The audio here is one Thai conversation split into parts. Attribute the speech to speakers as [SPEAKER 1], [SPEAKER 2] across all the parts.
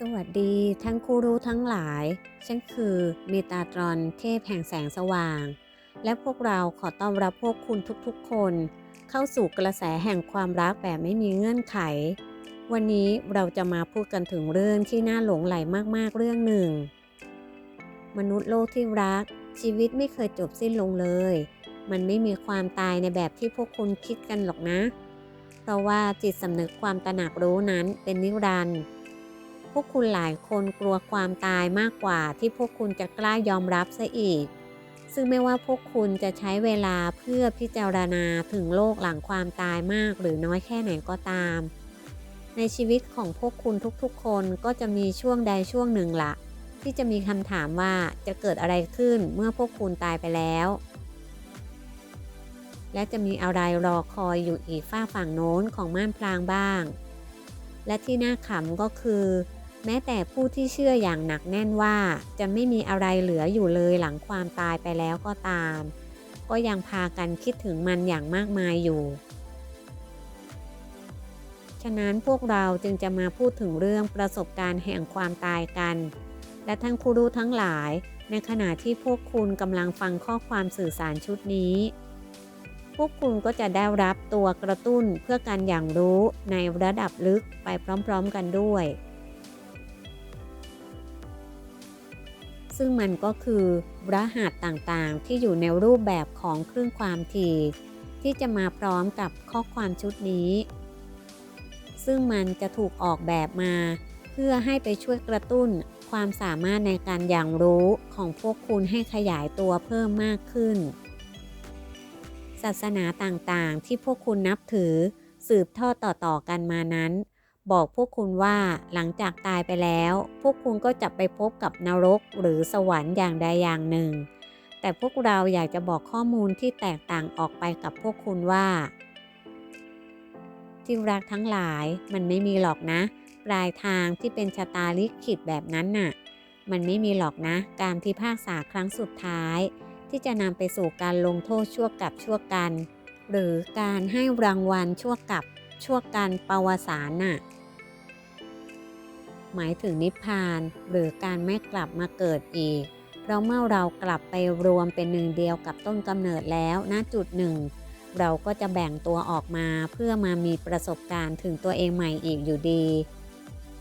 [SPEAKER 1] สวัสดีทั้งครูรู้ทั้งหลาย ฉันคือเมตาตรอนเทพแห่งแสงสว่าง และพวกเราขอต้อนรับพวกคุณทุกๆ คน เข้าสู่กระแสแห่งความรักแบบไม่มีเงื่อนไข วันนี้เราจะมาพูดกันถึงเรื่องที่น่าหลงไหลมากๆเรื่องหนึ่ง มนุษย์โลกที่รัก ชีวิตไม่เคยจบสิ้นลงเลย มันไม่มีความตายในแบบที่พวกคุณคิดกันหรอกนะ เพราะว่าจิตสำนึกความตระหนักรู้นั้นเป็นนิรันดร์ วกคุณหลายคนกลัวความตายมากกว่าที่พวกคุณจะกล้ายอมรับซะอีก ซึ่งไม่ว่าพวกคุณจะใช้เวลาเพื่อพิจารณาถึงโลกหลังความตายมากหรือน้อยแค่ไหนก็ตาม ในชีวิตของพวกคุณทุกๆ คนก็จะมีช่วงใดช่วงหนึ่งละที่จะมีคำถามว่าจะเกิดอะไรขึ้นเมื่อพวกคุณตายไปแล้ว และจะมีอะไรรอคอยอยู่อีกฝ้าฝั่งโน้นของม่านพลางบ้าง และที่น่าขำก็คือ แม้แต่ผู้ที่เชื่ออย่างหนักแน่นว่า จะไม่มีอะไรเหลืออยู่เลยหลังความตายไปแล้วก็ตาม ก็ยังพากันคิดถึงมันอย่างมากมายอยู่ ฉะนั้นพวกเราจึงจะมาพูดถึงเรื่องประสบการณ์แห่งความตายกัน และท่านครูรู้ทั้งหลาย ในขณะที่พวกคุณกำลังฟังข้อความสื่อสารชุดนี้พวกคุณก็จะได้รับตัวกระตุ้นเพื่อการอย่างรู้ในระดับลึกไปพร้อมๆกันด้วย ซึ่งมันก็คือรหัสต่างๆ ที่อยู่ในรูปแบบของคลื่นความถี่ ที่จะมาพร้อมกับข้อความชุดนี้ ซึ่งมันจะถูกออกแบบมา เพื่อให้ไปช่วยกระตุ้นความสามารถในการอย่างรู้ของพวกคุณให้ขยายตัวเพิ่มมากขึ้น ศาสนาต่างๆ ที่พวกคุณนับถือสืบทอดต่อๆกันมานั้น บอกพวกคุณว่าหลังจากตายไปแล้ว พวกคุณก็จะไปพบกับนรกหรือสวรรค์อย่างใดอย่างหนึ่ง แต่พวกเราอยากจะบอกข้อมูลที่แตกต่างออกไปกับพวกคุณว่า ที่รักทั้งหลายมันไม่มีหรอกนะ ปลายทางที่เป็นชะตาลิขิตแบบนั้นน่ะ มันไม่มีหรอกนะ การพิพากษาครั้งสุดท้าย ที่จะนำไปสู่การลงโทษชั่วกับชั่วกัน หรือการให้รางวัลชั่วกับชั่วกันปวสารน่ะ หมายถึงนิพพาน หรือการไม่กลับมาเกิดอีก เพราะเมื่อเรากลับไปรวมเป็นหนึ่งเดียวกับต้นกำเนิดแล้วณจุดหนึ่ง เราก็จะแบ่งตัวออกมาเพื่อมามีประสบการณ์ถึงตัวเองใหม่อีกอยู่ดี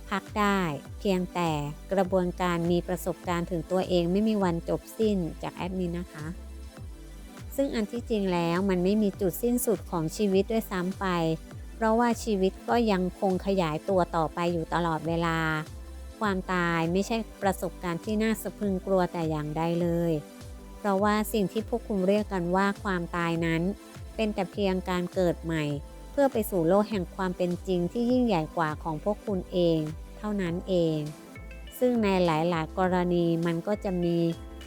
[SPEAKER 1] พักได้ เพียงแต่กระบวนการมีประสบการณ์ถึงตัวเองไม่มีวันจบสิ้นจากแอดมินนะคะซึ่งอันที่จริงแล้วมันไม่มีจุดสิ้นสุดของชีวิตด้วยซ้ำไป เพราะว่าชีวิตก็ยังคงขยายตัวต่อไปอยู่ตลอดเวลา ความตายไม่ใช่ประสบการณ์ที่น่าสะพรึงกลัวแต่อย่างใดเลย เพราะว่าสิ่งที่พวกคุณเรียกกันว่าความตายนั้น เป็นแต่เพียงการเกิดใหม่ เพื่อไปสู่โลกแห่งความเป็นจริงที่ยิ่งใหญ่กว่าของพวกคุณเอง เท่านั้นเอง ซึ่งในหลายๆ กรณีมันก็จะมี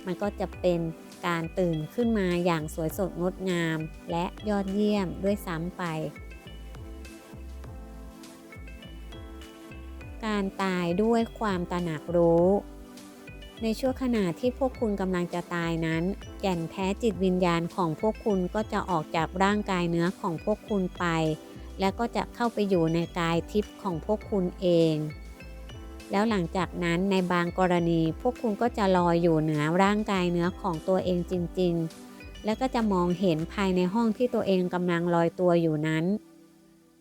[SPEAKER 1] มันก็จะเป็นการตื่นขึ้นมาอย่างสวยสดงดงาม และยอดเยี่ยมด้วยซ้ำไป การตายด้วยความตระหนักรู้ ในช่วงขณะที่พวกคุณกำลังจะตายนั้น แก่นแท้จิตวิญญาณของพวกคุณก็จะออกจากร่างกายเนื้อของพวกคุณไป และก็จะเข้าไปอยู่ในกายทิพย์ของพวกคุณเอง แล้วหลังจากนั้นในบางกรณี พวกคุณก็จะลอยอยู่เหนือร่างกายเนื้อของตัวเองจริง ๆ และก็จะมองเห็นภายในห้องที่ตัวเองกำลังลอยตัวอยู่นั้น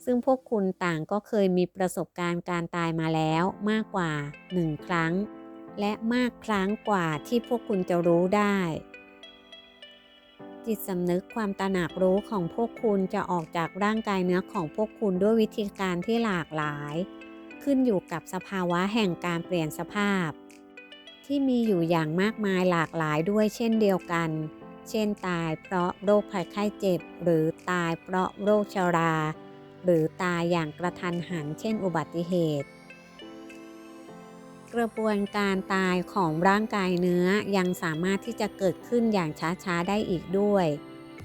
[SPEAKER 1] ซึ่งพวกคุณต่างก็เคยมีประสบการณ์การตายมาแล้วมากกว่า 1 ครั้ง และมากครั้งกว่าที่พวกคุณจะรู้ได้ จิตสำนึกความตระหนักรู้ของพวกคุณจะออกจากร่างกายเนื้อของพวกคุณด้วยวิธีการที่หลากหลาย ขึ้นอยู่กับสภาวะแห่งการเปลี่ยนสภาพ ที่มีอยู่อย่างมากมายหลากหลายด้วยเช่นเดียวกันเช่นตายเพราะโรคภัยไข้เจ็บ หรือตายเพราะโรคชรา หรือตายอย่างกระทันหันเช่นอุบัติเหตุ กระบวนการตายของร่างกายเนื้อยังสามารถที่จะเกิดขึ้นอย่างช้าๆได้อีกด้วย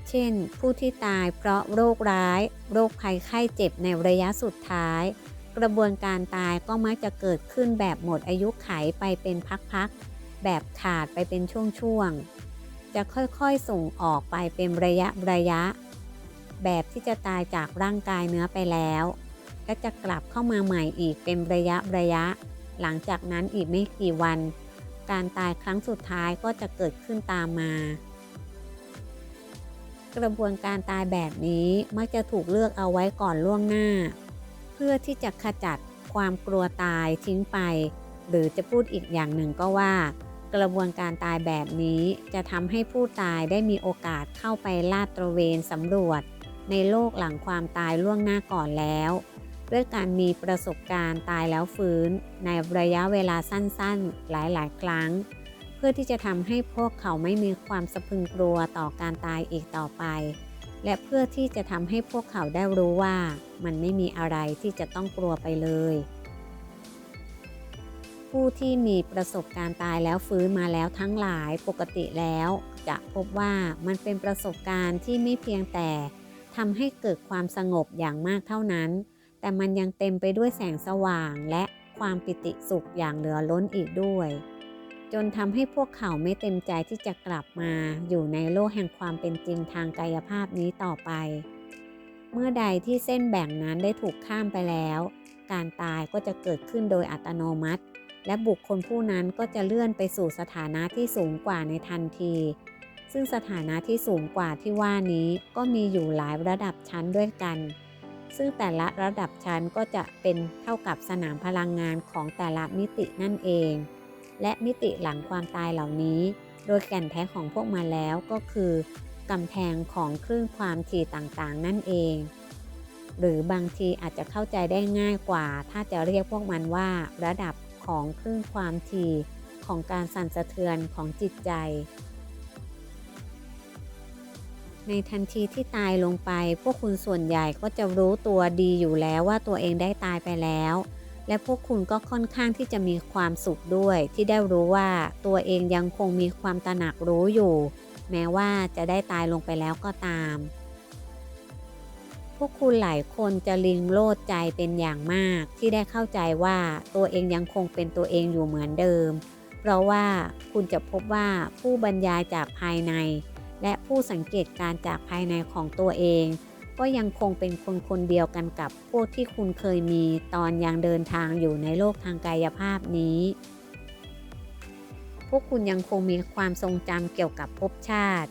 [SPEAKER 1] เช่น ผู้ที่ตายเพราะโรคร้าย โรคภัยไข้เจ็บในระยะสุดท้าย กระบวนการตายก็มักจะเกิดขึ้นแบบหมดอายุไขไปเป็นพักๆ แบบขาดไปเป็นช่วงๆจะค่อยๆ ส่งออกไปเป็นระยะระยะ แบบที่จะตายจากร่างกายเนื้อไปแล้ว ก็จะกลับเข้ามาใหม่อีกเป็นระยะระยะ หลังจากนั้นอีกไม่กี่วัน การตายครั้งสุดท้ายก็จะเกิดขึ้นตามมา กระบวนการตายแบบนี้มักจะถูกเลือกเอาไว้ก่อนล่วงหน้า เพื่อที่จะขจัดความกลัวตายทิ้งไป หรือจะพูดอีกอย่างหนึ่งก็ว่า กระบวนการตายแบบนี้จะทำให้ผู้ตายได้มีโอกาสเข้าไปลาดตระเวนสำรวจ ในโลกหลังความตายล่วงหน้าก่อนแล้ว ด้วยการมีประสบการณ์ตายแล้วฟื้น ในระยะเวลาสั้นๆ หลายๆ ครั้ง เพื่อที่จะทำให้พวกเขาไม่มีความสะพึงกลัวต่อการตายอีกต่อไป และเพื่อที่จะทำให้พวกเขาได้รู้ว่า มันไม่มีอะไรที่จะต้องกลัวไปเลย ผู้ที่มีประสบการณ์ตายแล้วฟื้นมาแล้วทั้งหลายปกติแล้ว จะพบว่ามันเป็นประสบการณ์ที่ไม่เพียงแต่ ทำให้เกิดความสงบอย่างมากเท่านั้น แต่มันยังเต็มไปด้วยแสงสว่างและความปิติสุขอย่างเหลือล้นอีกด้วย จนทำให้พวกเขาไม่เต็มใจที่จะกลับมาอยู่ในโลกแห่งความเป็นจริงทางกายภาพนี้ต่อไป เมื่อใดที่เส้นแบ่งนั้นได้ถูกข้ามไปแล้ว การตายก็จะเกิดขึ้นโดยอัตโนมัติ และบุคคลผู้นั้นก็จะเลื่อนไปสู่สถานะที่สูงกว่าในทันที ซึ่งสถานะที่สูงกว่าที่ว่านี้ก็มีอยู่หลายระดับชั้นด้วยกัน ซึ่งแต่ละระดับชั้นก็จะเป็นเท่ากับสนามพลังงานของแต่ละมิตินั่นเอง และมิติหลังความตายเหล่านี้ โดยแก่นแท้ของพวกมันแล้วก็คือกำแพงของคลื่นความถี่ต่างๆ นั่นเอง หรือบางทีอาจจะเข้าใจได้ง่ายกว่า ถ้าจะเรียกพวกมันว่า ระดับของคลื่นความถี่ของการสั่นสะเทือนของจิตใจ ในทันทีที่ตายลงไป พวกคุณส่วนใหญ่ก็จะรู้ตัวดีอยู่แล้วว่าตัวเองได้ตายไปแล้ว และพวกคุณก็ค่อนข้างที่จะมีความสุขด้วย ที่ได้รู้ว่าตัวเองยังคงมีความตระหนักรู้อยู่ แม้ว่าจะได้ตายลงไปแล้วก็ตาม พวกคุณหลายคนจะลิงโลดใจเป็นอย่างมาก ที่ได้เข้าใจว่าตัวเองยังคงเป็นตัวเองอยู่เหมือนเดิม เพราะว่าคุณจะพบว่าผู้บรรยายจากภายใน และผู้สังเกตการจากภายในของตัวเอง ก็ยังคงเป็นคนคนเดียวกันกับพวกที่คุณเคยมีตอนยังเดินทางอยู่ในโลกทางกายภาพนี้ พวกคุณยังคงมีความทรงจำเกี่ยวกับภพชาติ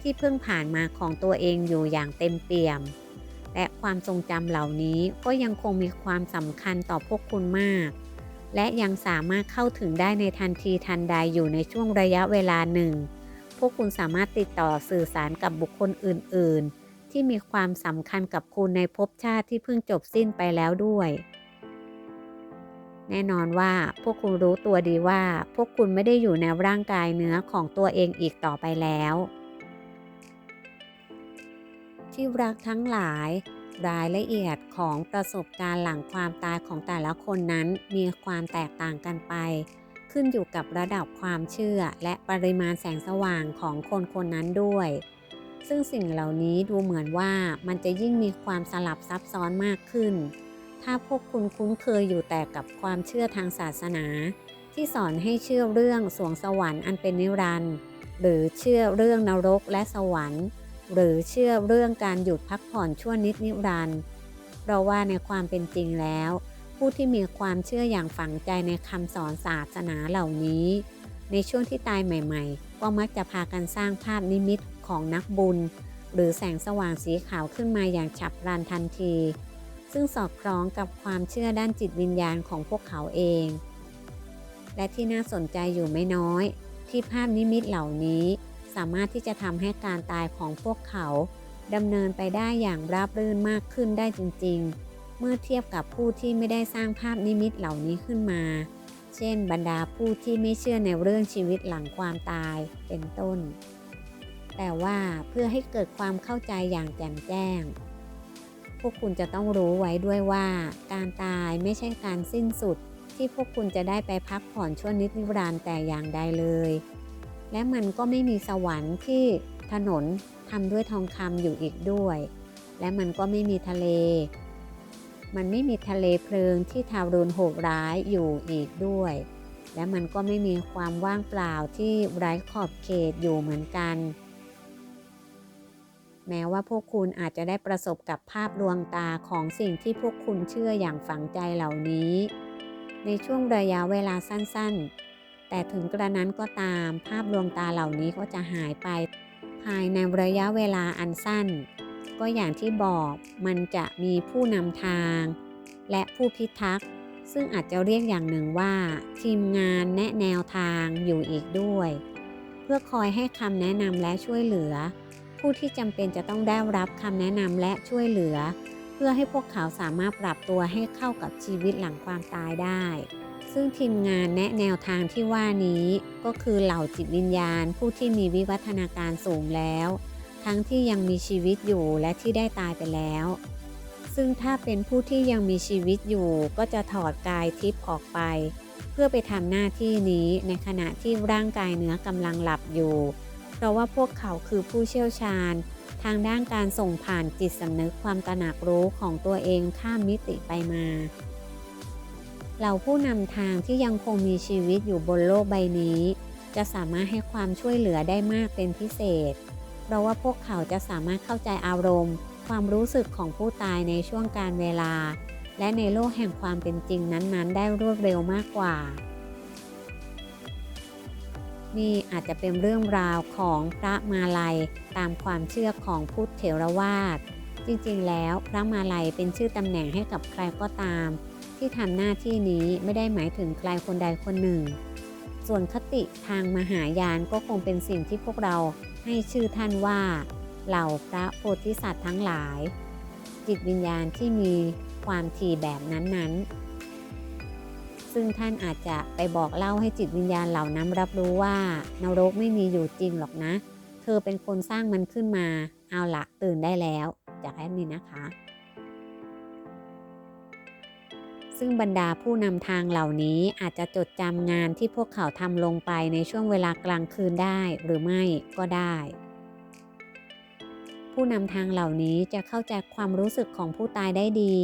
[SPEAKER 1] ที่เพิ่งผ่านมาของตัวเองอยู่อย่างเต็มเปี่ยม และความทรงจำเหล่านี้ก็ยังคงมีความสำคัญต่อพวกคุณมากและยังสามารถเข้าถึงได้ในทันทีทันใดอยู่ในช่วงระยะเวลาหนึ่ง พวกคุณสามารถติดต่อสื่อสารกับบุคคลอื่น ๆ ที่มีความสำคัญกับคุณในภพชาติที่เพิ่งจบสิ้นไปแล้วด้วย แน่นอนว่าพวกคุณรู้ตัวดีว่า พวกคุณไม่ได้อยู่ในร่างกายเนื้อของตัวเองอีกต่อไปแล้ว ที่รักทั้งหลายรายละเอียดของประสบการณ์หลังความตายของแต่ละคนนั้นมีความแตกต่างกันไป ขึ้นอยู่กับระดับความเชื่อและปริมาณแสงสว่างของคนคนนั้นด้วย ซึ่งสิ่งเหล่านี้ดูเหมือนว่ามันจะยิ่งมีความสลับซับซ้อนมากขึ้น ถ้าพวกคุณคุ้นเคยอยู่แต่กับความเชื่อทางศาสนา ที่สอนให้เชื่อเรื่องสวงสวรรค์อันเป็นนิรันดร์หรือเชื่อเรื่องนรกและสวรรค์ หรือเชื่อเรื่องการหยุดพักผ่อนชั่วนิดนิรันดร์เพราะว่าในความเป็นจริงแล้ว ผู้ที่มีความเชื่ออย่างฝังใจในคำสอนศาสนาเหล่านี้ ในช่วงที่ตายใหม่ ๆ ก็มักจะพากันสร้างภาพนิมิตของนักบุญ หรือแสงสว่างสีขาวขึ้นมาอย่างฉับพลันทันที ซึ่งสอดคล้องกับความเชื่อด้านจิตวิญญาณของพวกเขาเอง และที่น่าสนใจอยู่ไม่น้อย ที่ภาพนิมิตเหล่านี้สามารถที่จะทำให้การตายของพวกเขาดำเนินไปได้อย่างราบรื่นมากขึ้นได้จริง ๆ เมื่อเทียบกับผู้ที่ไม่ได้สร้างภาพนิมิตเหล่านี้ขึ้นมา เช่น บรรดาผู้ที่ไม่เชื่อในเรื่องชีวิตหลังความตายเป็นต้น แต่ว่าเพื่อให้เกิดความเข้าใจอย่างแจ่มแจ้ง พวกคุณจะต้องรู้ไว้ด้วยว่า การตายไม่ใช่การสิ้นสุด ที่พวกคุณจะได้ไปพักผ่อนชั่วนิดนิรันดร์แต่อย่างใดเลย และมันก็ไม่มีสวรรค์ที่ถนนทำด้วยทองคำอยู่อีกด้วย และมันก็ไม่มีทะเล มันไม่มีทะเลเพลิงที่ทารุณโหดร้ายอยู่อีกด้วย และมันก็ไม่มีความว่างเปล่าที่ไร้ขอบเขตอยู่เหมือนกัน แม้ว่าพวกคุณอาจจะได้ประสบกับภาพลวงตาของสิ่งที่พวกคุณเชื่ออย่างฝังใจเหล่านี้ ในช่วงระยะเวลาสั้นๆ แต่ถึงกระนั้นก็ตามภาพลวงตาเหล่านี้ก็จะหายไป ภายในระยะเวลาอันสั้น ก็อย่างที่บอกมันจะมีผู้นำทาง และผู้พิทักษ์ ซึ่งอาจจะเรียกอย่างหนึ่งว่า ทีมงานแนะแนวทางอยู่อีกด้วย เพื่อคอยให้คำแนะนำและช่วยเหลือ ผู้ที่จำเป็นจะต้องได้รับคำแนะนำและช่วยเหลือ เพื่อให้พวกเขาสามารถปรับตัวให้เข้ากับชีวิตหลังความตายได้ ซึ่งทีมงานแนะแนวทางที่ว่านี้ก็คือเหล่าจิตวิญญาณ ผู้ที่มีวิวัฒนาการสูงแล้ว ทั้งที่ยังมีชีวิตอยู่และที่ได้ตายไปแล้ว ซึ่งถ้าเป็นผู้ที่ยังมีชีวิตอยู่ก็จะถอดกายทิพย์ออกไป เพื่อไปทำหน้าที่นี้ในขณะที่ร่างกายเนื้อกำลังหลับอยู่ เพราะว่าพวกเขาคือผู้เชี่ยวชาญ ทางด้านการส่งผ่านจิตสำนึกความตระหนักรู้ของตัวเองข้ามมิติไปมาเหล่าผู้นำทางที่ยังคงมีชีวิตอยู่บนโลกใบนี้ จะสามารถให้ความช่วยเหลือได้มากเป็นพิเศษ เพราะว่าพวกเขาจะสามารถเข้าใจอารมณ์ ความรู้สึกของผู้ตายในช่วงการเวลา และในโลกแห่งความเป็นจริงนั้นๆ ได้รวดเร็วมากกว่า นี่อาจจะเป็นเรื่องราวของพระมาลัยตามความเชื่อของพุทธเถรวาทจริงๆ แล้วพระมาลัยเป็นชื่อตำแหน่งให้กับใครก็ตาม ที่ทำหน้าที่นี้ไม่ได้หมายถึงใครคนใดคนหนึ่ง ส่วนคติทางมหายานก็คงเป็นสิ่งที่พวกเรา ให้ชื่อท่านว่า เหล่าพระโพธิสัตว์ทั้งหลาย จิตวิญญาณที่มีความถี่แบบนั้นๆ ซึ่งท่านอาจจะไปบอกเล่าให้จิตวิญญาณเหล่านั้นรับรู้ว่านรกไม่มีอยู่จริงหรอกนะ เธอเป็นคนสร้างมันขึ้นมา เอาละตื่นได้แล้ว จากแอดมินนะคะ ซึ่งบรรดาผู้นำทางเหล่านี้อาจจะจดจำงานที่พวกเขาทำลงไปในช่วงเวลากลางคืนได้หรือไม่ก็ได้ ผู้นำทางเหล่านี้จะเข้าใจความรู้สึกของผู้ตายได้ดี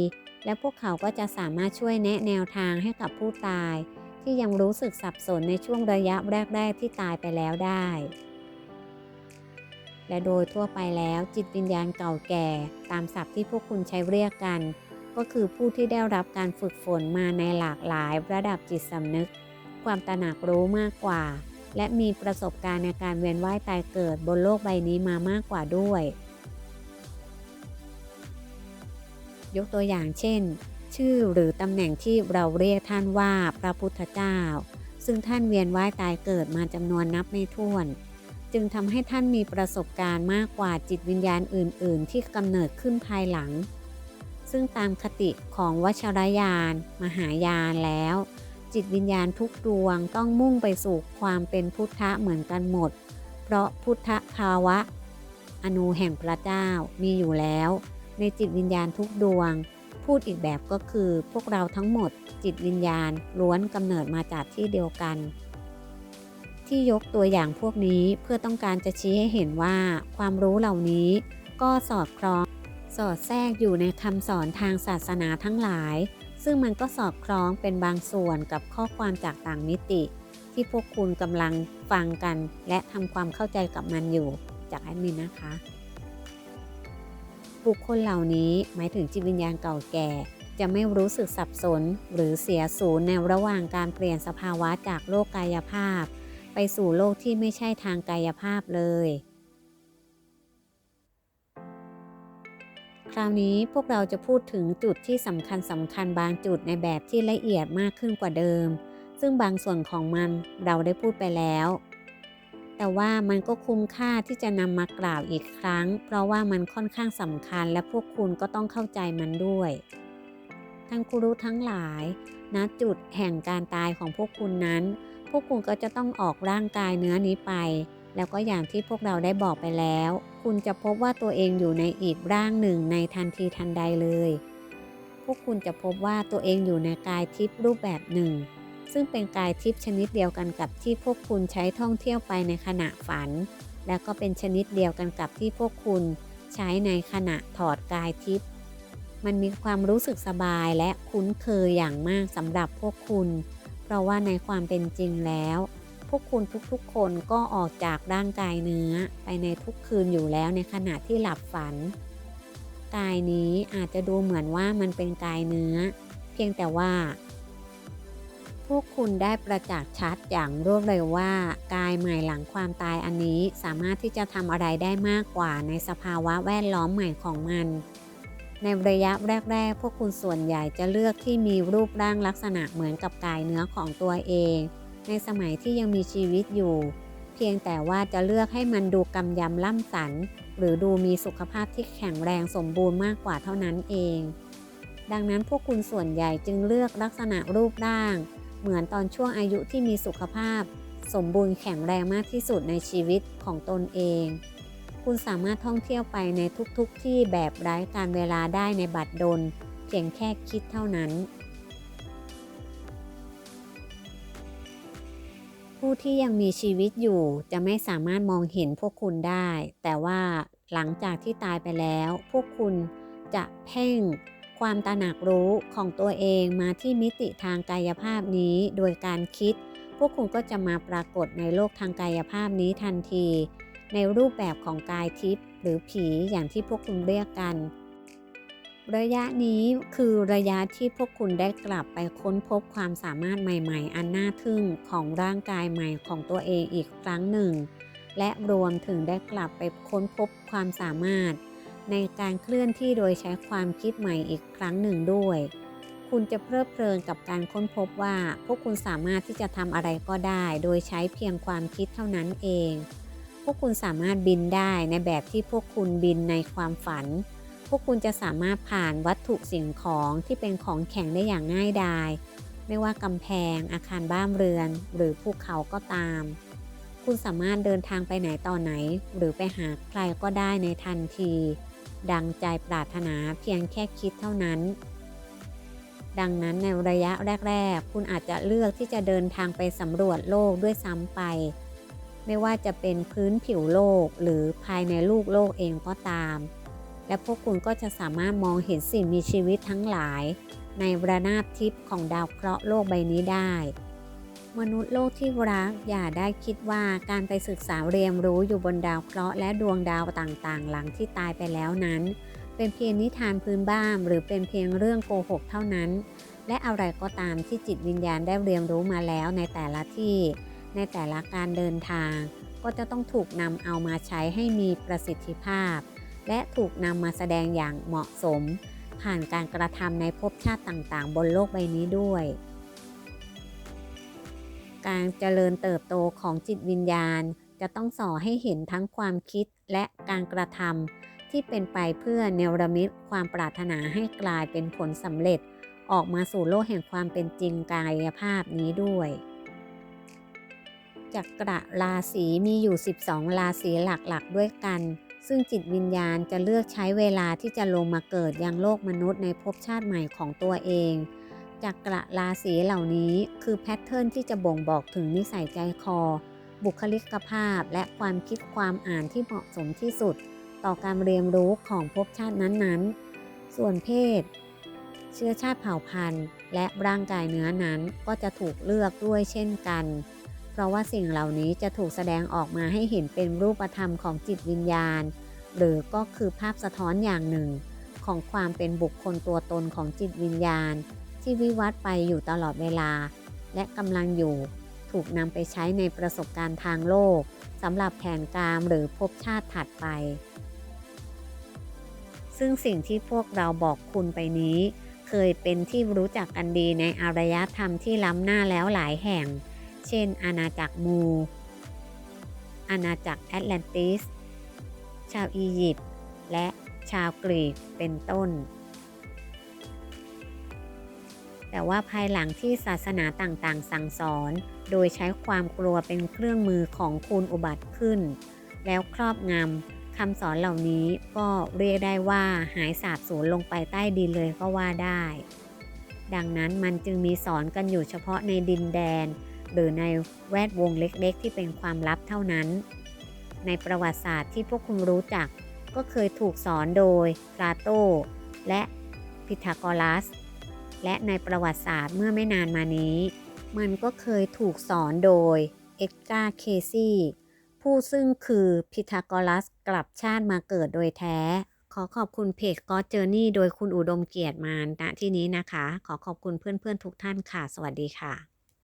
[SPEAKER 1] และพวกเขาก็จะสามารถช่วยแนะแนวทางให้กับผู้ตาย ที่ยังรู้สึกสับสนในช่วงระยะแรก ๆ ที่ตายไปแล้วได้ และโดยทั่วไปแล้วจิตวิญญาณเก่าแก่ ตามศัพท์ที่พวกคุณใช้เรียกกัน ก็คือผู้ที่ได้รับการฝึกฝนมาในหลากหลายระดับจิตสำนึก ความตระหนักรู้มากกว่า และมีประสบการณ์ในการเวียนว่ายตายเกิดบนโลกใบนี้มามากกว่าด้วย ยกตัวอย่างเช่น ชื่อหรือตำแหน่งที่เราเรียกท่านว่าพระพุทธเจ้า ซึ่งท่านเวียนว่ายตายเกิดมาจำนวนนับไม่ถ้วน จึงทำให้ท่านมีประสบการณ์มากกว่าจิตวิญญาณอื่น ๆ ที่กำเนิดขึ้นภายหลัง ซึ่งตามคติของวชรยาน มหายานแล้ว จิตวิญญาณทุกดวงต้องมุ่งไปสู่ความเป็นพุทธะเหมือนกันหมด เพราะพุทธภาวะ อนูแห่งพระเจ้ามีอยู่แล้ว ในจิตวิญญาณทุกดวง พูดอีกแบบก็คือพวกเราทั้งหมด จิตวิญญาณล้วนกำเนิดมาจากที่เดียวกันที่ยกตัวอย่างพวกนี้เพื่อต้องการจะชี้ให้เห็นว่าความรู้เหล่านี้ก็สอดคล้อง สอดแทรกอยู่ในคำสอนทางศาสนาทั้งหลาย ซึ่งมันก็สอดคล้องเป็นบางส่วนกับข้อความจากต่างมิติ ที่พวกคุณกำลังฟังกัน และทำความเข้าใจกับมันอยู่จากแอดมินนะคะ บุคคลเหล่านี้หมายถึงจิตวิญญาณเก่าแก่ จะไม่รู้สึกสับสน หรือเสียศูนย์ในระหว่างการเปลี่ยนสภาวะจากโลกกายภาพ ไปสู่โลกที่ไม่ใช่ทางกายภาพเลย คราวนี้พวกเราจะพูดถึงจุดที่สำคัญสำคัญบางจุดในแบบที่ละเอียดมากขึ้นกว่าเดิม ซึ่งบางส่วนของมันเราได้พูดไปแล้ว แต่ว่ามันก็คุ้มค่าที่จะนำมากล่าวอีกครั้ง เพราะว่ามันค่อนข้างสำคัญและพวกคุณก็ต้องเข้าใจมันด้วยทั้งครูทั้งหลายณนะจุดแห่งการตายของพวกคุณนั้น พวกคุณก็จะต้องออกร่างกายเนื้อนี้ไป แล้วก็อย่างที่พวกเราได้บอกไปแล้ว คุณจะพบว่าตัวเองอยู่ในอีกร่างหนึ่งในทันทีทันใดเลย พวกคุณจะพบว่าตัวเองอยู่ในกายทิพย์รูปแบบหนึ่ง ซึ่งเป็นกายทิพย์ชนิดเดียวกันกับที่พวกคุณใช้ท่องเที่ยวไปในขณะฝัน และก็เป็นชนิดเดียวกันกับที่พวกคุณใช้ในขณะถอดกายทิพย์ มันมีความรู้สึกสบายและคุ้นเคยอย่างมากสำหรับพวกคุณ เพราะว่าในความเป็นจริงแล้ว วกคุณทุกๆ คนก็ออกจากร่างกายเนื้อไปในทุกคืนอยู่แล้วในขณะที่หลับฝัน กายนี้อาจจะดูเหมือนว่ามันเป็นกายเนื้อ เพียงแต่ว่า พวกคุณได้ประจักษ์ชัดอย่างรวดเร็วว่า กายใหม่หลังความตายอันนี้สามารถที่จะทำอะไรได้มากกว่าในสภาวะแวดล้อมใหม่ของมันในระยะแรก ๆ พวกคุณส่วนใหญ่จะเลือกที่มีรูปร่างลักษณะเหมือนกับกายเนื้อของตัวเอง ในสมัยที่ยังมีชีวิตอยู่ เพียงแต่ว่าจะเลือกให้มันดูกำยำล่ำสัน หรือดูมีสุขภาพที่แข็งแรงสมบูรณ์มากกว่าเท่านั้นเอง ดังนั้นพวกคุณส่วนใหญ่จึงเลือกลักษณะรูปร่าง เหมือนตอนช่วงอายุที่มีสุขภาพ สมบูรณ์แข็งแรงมากที่สุดในชีวิตของตนเอง คุณสามารถท่องเที่ยวไปในทุกๆทที่แบบไร้การเวลาได้ในบัตรดลเพียงแค่คิดเท่านั้น ผู้ที่ยังมีชีวิตอยู่จะไม่สามารถมองเห็นพวกคุณได้ แต่ว่าหลังจากที่ตายไปแล้ว พวกคุณจะเพ่งความตระหนักรู้ของตัวเองมาที่มิติทางกายภาพนี้โดยการคิด พวกคุณก็จะมาปรากฏในโลกทางกายภาพนี้ทันที ในรูปแบบของกายทิพย์หรือผีอย่างที่พวกคุณเรียกกัน ระยะนี้คือระยะที่พวกคุณได้กลับไปค้นพบความสามารถใหม่ๆ อันน่าทึ่งของร่างกายใหม่ของตัวเองอีกครั้งหนึ่ง และรวมถึงได้กลับไปค้นพบความสามารถ ในการเคลื่อนที่โดยใช้ความคิดใหม่อีกครั้งหนึ่งด้วย คุณจะเพลิดเพลินกับการค้นพบว่า พวกคุณสามารถที่จะทำอะไรก็ได้ โดยใช้เพียงความคิดเท่านั้นเอง พวกคุณสามารถบินได้ในแบบที่พวกคุณบินในความฝัน วกคุณจะสามารถผ่านวัตถุสิ่งของที่เป็นของแข็งได้อย่างง่ายดาย ไม่ว่ากำแพง อาคารบ้านเรือน หรือภูเขาก็ตาม คุณสามารถเดินทางไปไหนต่อไหน หรือไปหาใครก็ได้ในทันที ดังใจปรารถนาเพียงแค่คิดเท่านั้น ดังนั้นในระยะแรก ๆ คุณอาจจะเลือกที่จะเดินทางไปสำรวจโลกด้วยซ้ำไป ไม่ว่าจะเป็นพื้นผิวโลกหรือภายในลูกโลกเองก็ตาม และพวกคุณก็จะสามารถมองเห็นสิ่งมีชีวิตทั้งหลาย ในระนาบทิพย์ของดาวเคราะห์โลกใบนี้ได้ มนุษย์โลกที่รักอย่าได้คิดว่าการไปศึกษาเรียนรู้อยู่บนดาวเคราะห์และดวงดาวต่างๆ หลังที่ตายไปแล้วนั้น เป็นเพียงนิทานพื้นบ้านหรือเป็นเพียงเรื่องโกหกเท่านั้น และอะไรก็ตามที่จิตวิญญาณได้เรียนรู้มาแล้วในแต่ละที่ ในแต่ละการเดินทาง ก็จะต้องถูกนำเอามาใช้ให้มีประสิทธิภาพ และถูกนำมาแสดงอย่างเหมาะสม ผ่านการกระทำในภพชาติต่างๆ บนโลกใบนี้ด้วย การเจริญเติบโตของจิตวิญญาณ จะต้องสอให้เห็นทั้งความคิดและการกระทำที่เป็นไปเพื่อเนรมิตความปรารถนาให้กลายเป็นผลสำเร็จ ออกมาสู่โลกแห่งความเป็นจริงกายภาพนี้ด้วยจักระราศีมีอยู่ 12 ราศีหลักๆ ด้วยกัน ซึ่งจิตวิญญาณจะเลือกใช้เวลาที่จะลงมาเกิดยังโลกมนุษย์ในภพชาติใหม่ของตัวเองจักระราศีเหล่านี้คือแพทเทิร์นที่จะบ่งบอกถึงนิสัยใจคอ บุคลิกภาพและความคิดความอ่านที่เหมาะสมที่สุด ต่อการเรียนรู้ของภพชาตินั้นๆ ส่วนเพศ เชื้อชาติเผ่าพันธุ์ และร่างกายเนื้อนั้นก็จะถูกเลือกด้วยเช่นกัน เพราะว่าสิ่งเหล่านี้จะถูกแสดงออกมาให้เห็นเป็นรูปธรรมของจิตวิญญาณ หรือก็คือภาพสะท้อนอย่างหนึ่ง ของความเป็นบุคคลตัวตนของจิตวิญญาณ ที่วิวัฒน์ไปอยู่ตลอดเวลา และกำลังอยู่ถูกนำไปใช้ในประสบการณ์ทางโลกสำหรับแผนการหรือภพชาติถัดไป ซึ่งสิ่งที่พวกเราบอกคุณไปนี้ เคยเป็นที่รู้จักกันดีในอารยธรรมที่ล้ำหน้าแล้วหลายแห่ง เช่น อาณาจักรมู อาณาจักรแอตแลนติส ชาวอียิปต์และชาวกรีกเป็นต้น แต่ว่าภายหลังที่ศาสนาต่างๆ สั่งสอน โดยใช้ความกลัวเป็นเครื่องมือของคุณอุบัติขึ้น แล้วครอบงำคำสอนเหล่านี้ก็เรียกได้ว่าหายสาบสูญลงไปใต้ดินเลยก็ว่าได้ ดังนั้นมันจึงมีสอนกันอยู่เฉพาะในดินแดน หรือในแวดวงเล็กๆ ที่เป็นความลับเท่านั้น ในประวัติศาสตร์ที่พวกคุณรู้จัก ก็เคยถูกสอนโดยพลาโต และพิทากรัส และในประวัติศาสตร์เมื่อไม่นานมานี้ มันก็เคยถูกสอนโดยเอ็กกาเคซีผู้ซึ่งคือพิทากรัสกลับชาติมาเกิดโดยแท้ ขอขอบคุณเพจก็เจอร์นี่โดยคุณอุดมเกียรติมาณที่นี้นะคะ ขอขอบคุณเพื่อนๆทุกท่านค่ะ สวัสดีค่ะ